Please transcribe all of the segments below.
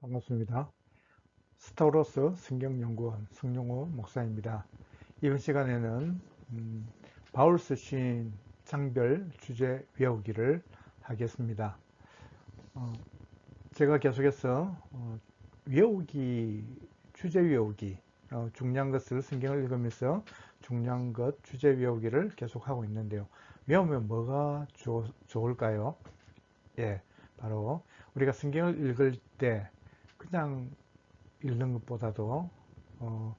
반갑습니다. 스타우로스 성경연구원 성용호 목사입니다. 이번 시간에는 음, 바울 쓰신 장별 주제 외우기를 하겠습니다. 어, 제가 계속해서 어, 외우기, 주제 외우기, 어, 중요한 것을 성경을 읽으면서 중요한 것, 주제 외우기를 계속하고 있는데요. 외우면 뭐가 좋, 좋을까요? 예, 바로 우리가 성경을 읽을 때 그냥 읽는 것보다도 어,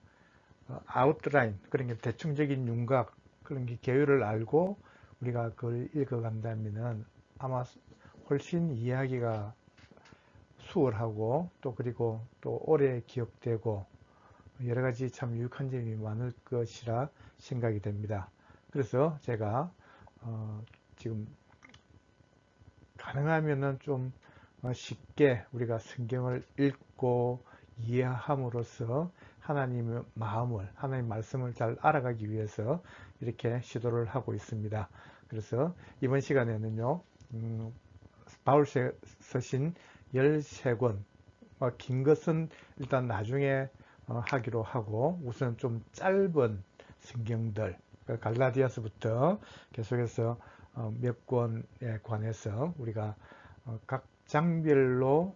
어, 아웃라인 그런 게 대충적인 윤곽 그런 게 계율을 알고 우리가 그걸 읽어간다면은 아마 훨씬 이야기가 수월하고 또 그리고 또 오래 기억되고 여러 가지 참 유익한 점이 많을 것이라 생각이 됩니다. 그래서 제가 어, 지금 가능하면은 좀 어, 쉽게 우리가 성경을 읽고 이해함으로써 하나님의 마음을 하나님 말씀을 잘 알아가기 위해서 이렇게 시도를 하고 있습니다. 그래서 이번 시간에는요 음, 바울 서신 13권 어, 긴 것은 일단 나중에 어, 하기로 하고 우선 좀 짧은 성경들 그 갈라디아스부터 계속해서 어, 몇 권에 관해서 우리가 어, 각 장별로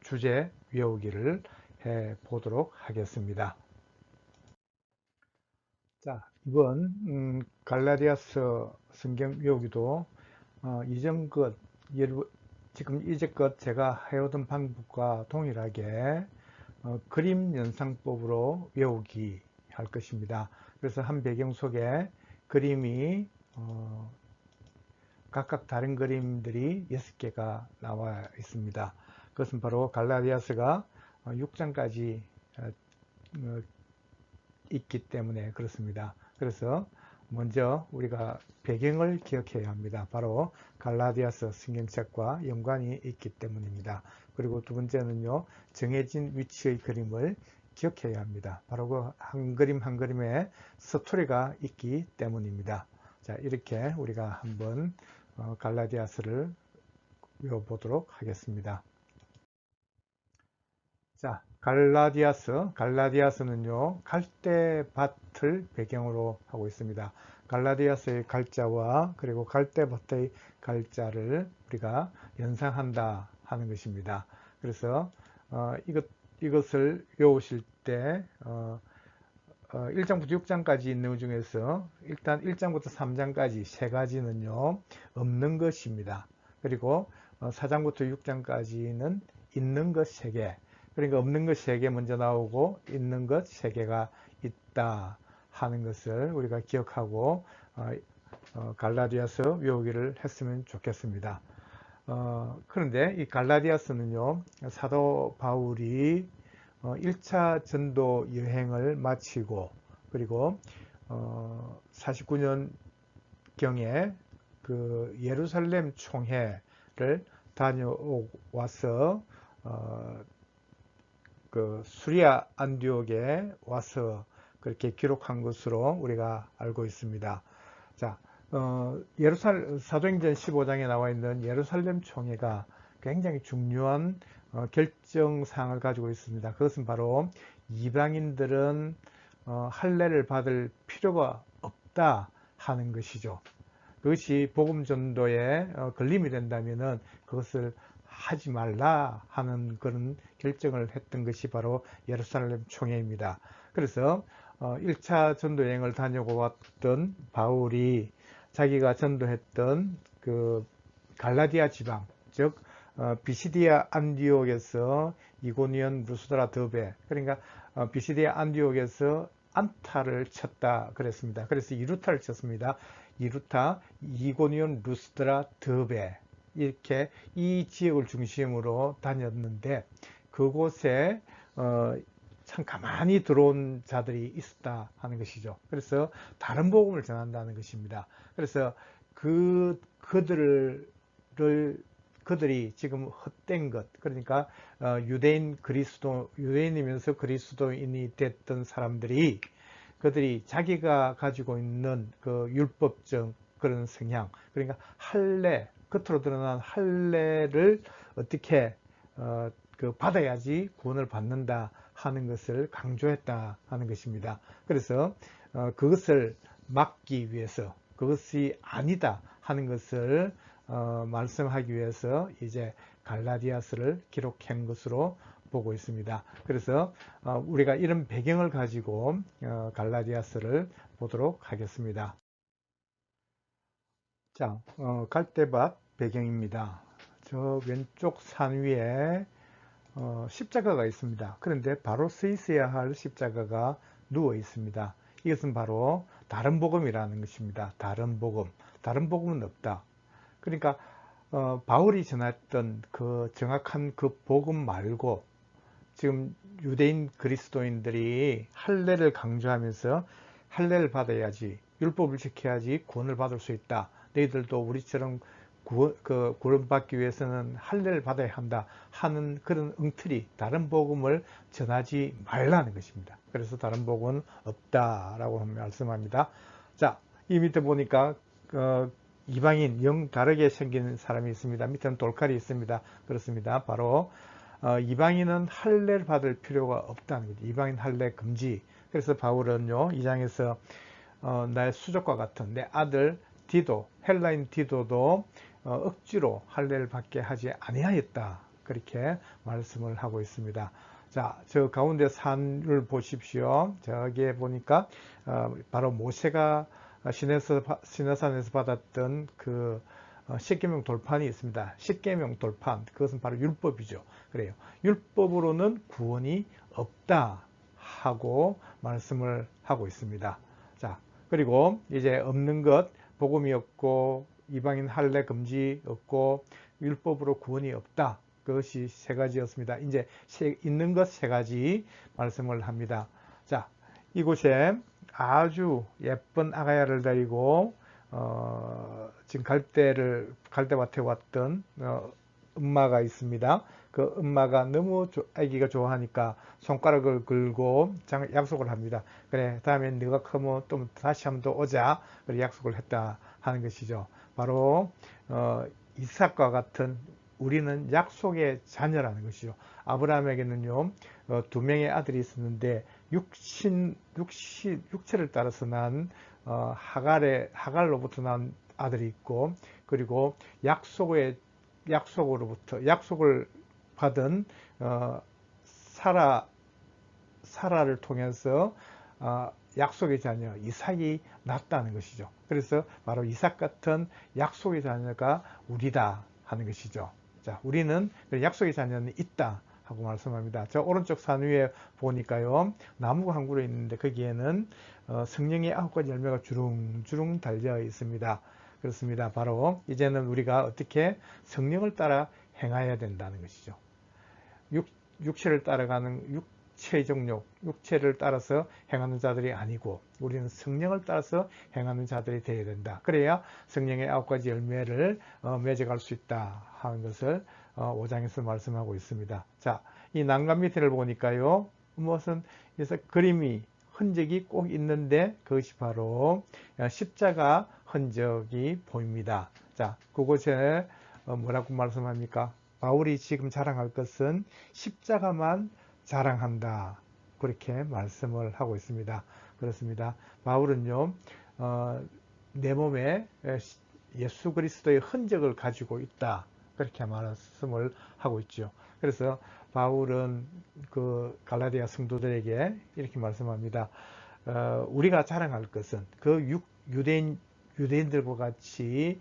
주제 외우기를 해 보도록 하겠습니다. 자, 이번 음, 갈라디아서 성경 외우기도 어, 이전 것 지금 이제껏 제가 해오던 방법과 동일하게 어, 그림 연상법으로 외우기 할 것입니다. 그래서 한 배경 속에 그림이 어, 각각 다른 그림들이 6개가 나와 있습니다. 그것은 바로 갈라디아스가 6장까지 어, 어, 있기 때문에 그렇습니다. 그래서 먼저 우리가 배경을 기억해야 합니다. 바로 갈라디아스 성경책과 연관이 있기 때문입니다. 그리고 두 번째는요, 정해진 위치의 그림을 기억해야 합니다. 바로 그 한 그림 한 그림에 스토리가 있기 때문입니다. 자, 이렇게 우리가 한번 어, 갈라디아스를 외워보도록 하겠습니다. 자, 갈라디아스. 갈라디아스는요, 갈대밭을 배경으로 하고 있습니다. 갈라디아스의 갈자와 그리고 갈대밭의 갈자를 우리가 연상한다 하는 것입니다. 그래서 어, 이것, 이것을 외우실 때 어, 어, 1장부터 6장까지 있는 중에서 일단 1장부터 3장까지 세 가지는요 없는 것입니다. 그리고 어, 4장부터 6장까지는 있는 것 3개 그러니까 없는 것 3개 먼저 나오고 있는 것 3개가 있다 하는 것을 우리가 기억하고 어, 어, 갈라디아서 외우기를 했으면 좋겠습니다. 어, 그런데 이 갈라디아스는요 사도 바울이 1차 어, 전도 여행을 마치고 그리고 49년 어, 경에 그 예루살렘 총회를 다녀와서 어, 그 수리아 안디옥에 와서 그렇게 기록한 것으로 우리가 알고 있습니다. 자, 어, 예루살 사도행전 15장에 나와 있는 예루살렘 총회가 굉장히 중요한 어, 결정사항을 가지고 있습니다. 그것은 바로 이방인들은 어, 할례를 받을 필요가 없다 하는 것이죠. 그것이 복음 전도에 어, 걸림이 된다면 그것을 하지 말라 하는 그런 결정을 했던 것이 바로 예루살렘 총회입니다. 그래서 1차 전도 여행을 다녀고 왔던 바울이 자기가 전도했던 그 갈라디아 지방, 즉 어, 비시디아 안디옥에서 이고니언 루스드라 더베 그러니까 어, 비시디아 안디옥에서 안타를 쳤다 그랬습니다. 그래서 이루타를 쳤습니다. 이루타, 이고니온, 루스드라, 더베 이렇게 이 지역을 중심으로 다녔는데 그곳에 어, 참 가만히 들어온 자들이 있었다 하는 것이죠. 그래서 다른 복음을 전한다는 것입니다. 그래서 그 그들을 그들이 지금 헛된 것 그러니까 어, 유대인 그리스도 유대인이면서 그리스도인이 됐던 사람들이 그들이 자기가 가지고 있는 그 율법적 그런 성향 그러니까 할례 겉으로 드러난 할례를 어떻게 어, 그 받아야지 구원을 받는다 하는 것을 강조했다 하는 것입니다. 그래서 어, 그것을 막기 위해서 그것이 아니다 하는 것을 어, 말씀하기 위해서 이제 갈라디아스를 기록한 것으로 보고 있습니다. 그래서 어, 우리가 이런 배경을 가지고 어, 갈라디아스를 보도록 하겠습니다. 자, 어, 갈대밭 배경입니다. 저 왼쪽 산 위에 어, 십자가가 있습니다. 그런데 바로 서 있어야 할 십자가가 누워 있습니다. 이것은 바로 다른 복음이라는 것입니다. 다른 복음. 다른 복음은 없다. 그러니까 어, 바울이 전했던 그 정확한 그 복음 말고 지금 유대인 그리스도인들이 할례를 강조하면서 할례를 받아야지 율법을 지켜야지 구원을 받을 수 있다. 너희들도 우리처럼 구원, 그 구원받기 위해서는 할례를 받아야 한다 하는 그런 응틀이 다른 복음을 전하지 말라는 것입니다. 그래서 다른 복음은 없다라고 말씀합니다. 자, 이 밑에 보니까 어, 이방인 영 다르게 생긴 사람이 있습니다. 밑에는 돌칼이 있습니다. 그렇습니다. 바로 어, 이방인은 할례를 받을 필요가 없다는 거죠. 이방인 할례 금지. 그래서 바울은요, 이 장에서 어, 나의 수족과 같은 내 아들 디도, 헬라인 디도도 어, 억지로 할례를 받게 하지 아니하였다. 그렇게 말씀을 하고 있습니다. 자, 저 가운데 산을 보십시오. 저기에 보니까 어, 바로 모세가 시내서, 시내산에서 받았던 그 어, 십계명 돌판이 있습니다. 십계명 돌판 그것은 바로 율법이죠. 그래요. 율법으로는 구원이 없다 하고 말씀을 하고 있습니다. 자 그리고 이제 없는 것 복음이 없고 이방인 할례 금지 없고 율법으로 구원이 없다. 그것이 세 가지였습니다. 이제 있는 것 세 가지 말씀을 합니다. 자 이곳에 아주 예쁜 아가야를 데리고 어, 지금 갈대를 갈대밭에 왔던 어, 엄마가 있습니다. 그 엄마가 너무 아기가 좋아하니까 손가락을 걸고 약속을 합니다. 그래 다음에 네가 크면 또 다시 한번 더 오자. 그래 약속을 했다 하는 것이죠. 바로 어, 이삭과 같은 우리는 약속의 자녀라는 것이죠. 아브라함에게는요 어, 두 명의 아들이 있었는데 육신, 육시, 육체를 따라서 난 어, 하갈의 하갈로부터 난 아들이 있고 그리고 약속의 약속으로부터 약속을 받은 어, 사라 사라를 통해서 어, 약속의 자녀 이삭이 났다는 것이죠. 그래서 바로 이삭 같은 약속의 자녀가 우리다 하는 것이죠. 자, 우리는 약속의 자녀는 있다 하고 말씀합니다. 저 오른쪽 산 위에 보니까요. 나무가 한 그루 있는데 거기에는 어, 성령의 아홉 가지 열매가 주릉주릉 달려 있습니다. 그렇습니다. 바로 이제는 우리가 어떻게 성령을 따라 행해야 된다는 것이죠. 육, 육체를 따라가는 육 체적 욕, 육체를 따라서 행하는 자들이 아니고 우리는 성령을 따라서 행하는 자들이 되어야 된다. 그래야 성령의 아홉 가지 열매를 어, 맺어갈 수 있다 하는 것을 5장에서 어, 말씀하고 있습니다. 자, 이 난간 밑에를 보니까요. 무엇은 그래서 그림이 흔적이 꼭 있는데 그것이 바로 십자가 흔적이 보입니다. 자, 그곳에 어, 뭐라고 말씀합니까? 바울이 지금 자랑할 것은 십자가만 자랑한다. 그렇게 말씀을 하고 있습니다. 그렇습니다. 바울은요, 어, 내 몸에 예수 그리스도의 흔적을 가지고 있다. 그렇게 말씀을 하고 있죠. 그래서 바울은 그 갈라디아 성도들에게 이렇게 말씀합니다. 어, 우리가 자랑할 것은 그 육, 유대인 유대인들과 같이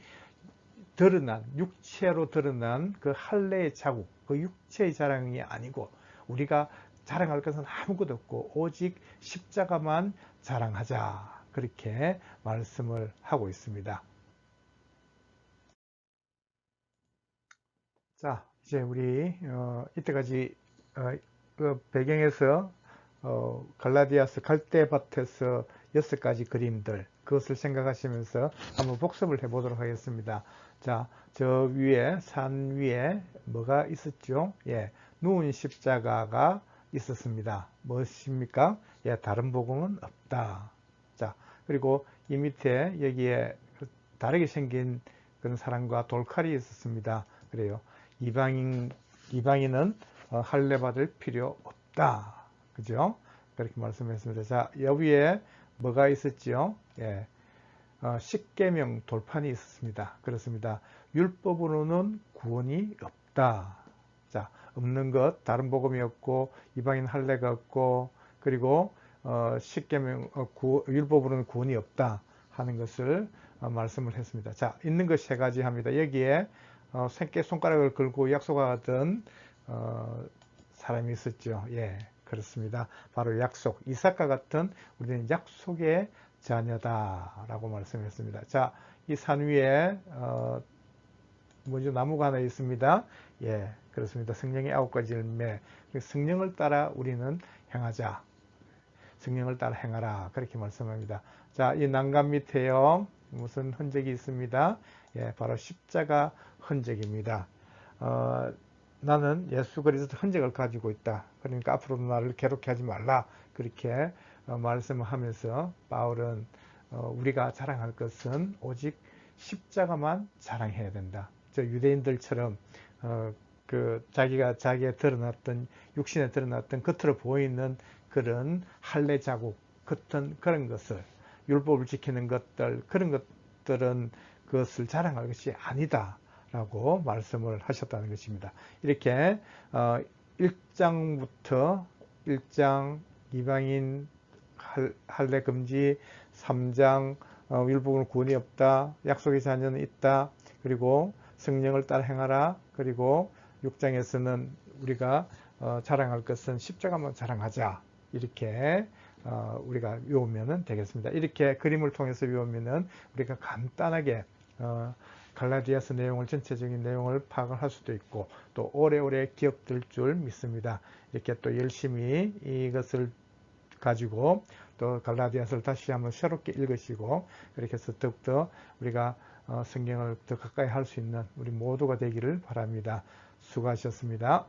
드러난 육체로 드러난 그 할례의 자국, 그 육체의 자랑이 아니고 우리가 자랑할 것은 아무것도 없고 오직 십자가만 자랑하자 그렇게 말씀을 하고 있습니다. 자, 이제 우리 어, 이때까지 어, 그 배경에서 어, 갈라디아스 갈대밭에서 여섯 가지 그림들 그것을 생각하시면서 한번 복습을 해보도록 하겠습니다. 자, 저 위에 산 위에 뭐가 있었죠? 예, 누운 십자가가 있었습니다. 무엇입니까? 예, 다른 복음은 없다. 자, 그리고 이 밑에 여기에 다르게 생긴 그런 사람과 돌칼이 있었습니다. 그래요. 이방인, 이방인은 어, 할례 받을 필요 없다. 그죠? 그렇게 말씀했습니다. 자, 여기에 뭐가 있었지요? 예. 어, 십계명 돌판이 있었습니다. 그렇습니다. 율법으로는 구원이 없다. 자, 없는 것, 다른 복음이 없고 이방인 할례가 없고 그리고 어, 십계명 어, 구, 율법으로는 구원이 없다 하는 것을 어, 말씀을 했습니다. 자, 있는 것 세 가지 합니다. 여기에 어, 생깨 손가락을 걸고 약속하던 어, 사람이 있었죠. 예, 그렇습니다. 바로 약속. 이삭과 같은 우리는 약속의 자녀다라고 말씀했습니다. 자, 이 산 위에 어, 먼저 나무가 하나 있습니다. 예, 그렇습니다. 성령의 아홉 가지 열매. 성령을 따라 우리는 행하자. 성령을 따라 행하라. 그렇게 말씀합니다. 자, 이 난간 밑에요. 무슨 흔적이 있습니다. 예, 바로 십자가 흔적입니다. 어, 나는 예수 그리스도 흔적을 가지고 있다. 그러니까 앞으로도 나를 괴롭게 하지 말라. 그렇게 어, 말씀을 하면서 바울은 어, 우리가 자랑할 것은 오직 십자가만 자랑해야 된다. 저 유대인들처럼 어, 그 자기가 자기에 드러났던 육신에 드러났던 겉으로 보이는 그런 할례 자국 같은 그런 것을 율법을 지키는 것들 그런 것들은 그것을 자랑할 것이 아니다 라고 말씀을 하셨다는 것입니다. 이렇게 어, 1장부터 1장 이방인 할례 금지 3장 어, 율법은 구원이 없다 약속의 자녀는 있다 그리고 성령을 따라 행하라 그리고 6장에서는 우리가 어, 자랑할 것은 십자가만 자랑하자 이렇게 어, 우리가 외우면 되겠습니다. 이렇게 그림을 통해서 외우면 우리가 간단하게 어, 갈라디아서 내용을 전체적인 내용을 파악을 할 수도 있고 또 오래오래 기억될 줄 믿습니다. 이렇게 또 열심히 이것을 가지고 또 갈라디아서를 다시 한번 새롭게 읽으시고 그렇게 해서 더욱더 우리가 어, 성경을 더 가까이 할 수 있는 우리 모두가 되기를 바랍니다. 수고하셨습니다.